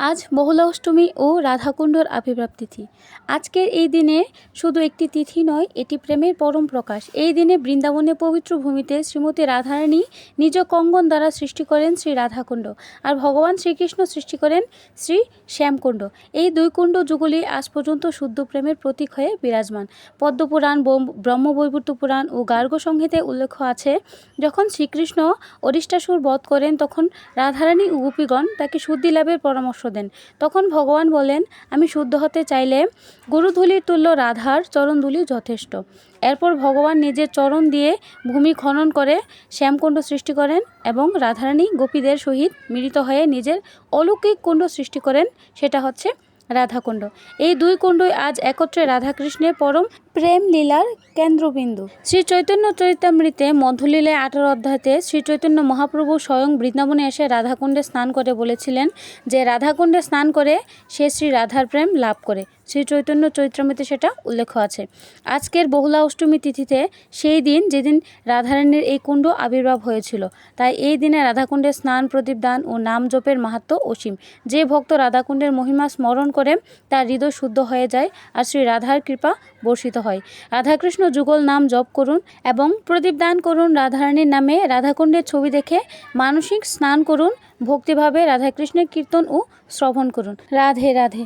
আজ বহুলা অষ্টমী ও রাধাকুণ্ডর আবির্ভাব তিথি আজকের এই দিনে শুধু একটি তিথি নয়, এটি প্রেমের পরম প্রকাশ। এই দিনে বৃন্দাবনের পবিত্র ভূমিতে শ্রীমতী রাধারানী নিজ কঙ্গন দ্বারা সৃষ্টি করেন শ্রী রাধাকুণ্ড আর ভগবান শ্রীকৃষ্ণ সৃষ্টি করেন শ্রী শ্যামকুণ্ড। এই দুই কুণ্ড যুগলি আজ পর্যন্ত শুদ্ধ প্রেমের প্রতীক হয়ে বিরাজমান। পদ্মপুরাণ ব্রহ্মবৈবর্ত পুরাণ ও গার্গ সংহিতায় উল্লেখ আছে, যখন শ্রীকৃষ্ণ অরিষ্টাসুর বধ করেন, তখন রাধারানী ও গোপীগণ তাকে শুদ্ধি লাভের পরামর্শ দেন। তখন ভগবান বলেন, আমি শুদ্ধ হতে চাইলে গুরুধুলির তুল্য রাধার চরণধুলি যথেষ্ট। এরপর ভগবান নিজের চরণ দিয়ে ভূমি খনন করে শ্যামকুণ্ড সৃষ্টি করেন এবং রাধারানী গোপীদের সহিত মিলিত হয়ে নিজের অলৌকিক কুণ্ড সৃষ্টি করেন, সেটা হচ্ছে রাধাকুণ্ড। এই দুই কুণ্ডই আজ একত্রে রাধাকৃষ্ণের পরম প্রেম লীলার কেন্দ্রবিন্দু। শ্রী চৈতন্য চরিতামৃতে মধ্যলীলায় আঠারো অধ্যায়তে শ্রী চৈতন্য মহাপ্রভু স্বয়ং বৃন্দাবনে এসে রাধাকুণ্ডে স্নান করে বলেছিলেন যে রাধাকুণ্ডে স্নান করে সে শ্রী রাধার প্রেম লাভ করে। শ্রী চৈতন্য চৈত্রামৃতে সেটা উল্লেখ আছে। আজকের বহুলা অষ্টমী তিথিতে সেই দিন যেদিন রাধারানীর এই কুণ্ড আবির্ভাব হয়েছিল, তাই এই দিনে রাধাকুণ্ডে স্নান, প্রদীপ দান ও নাম জপের মাহাত্ম অসীম। যে ভক্ত রাধাকুণ্ডের মহিমা স্মরণ করে তার হৃদয় শুদ্ধ হয়ে যায় আর শ্রী রাধার কৃপা বর্ষিত হয়। রাধাকৃষ্ণ যুগল নাম জপ করুন এবং প্রদীপ দান করুন রাধারানীর নামে রাধাকুণ্ডের ছবি দেখে মানসিক স্নান করুন, ভক্তিভাবে রাধাকৃষ্ণের কীর্তন ও শ্রবণ করুন। রাধে রাধে।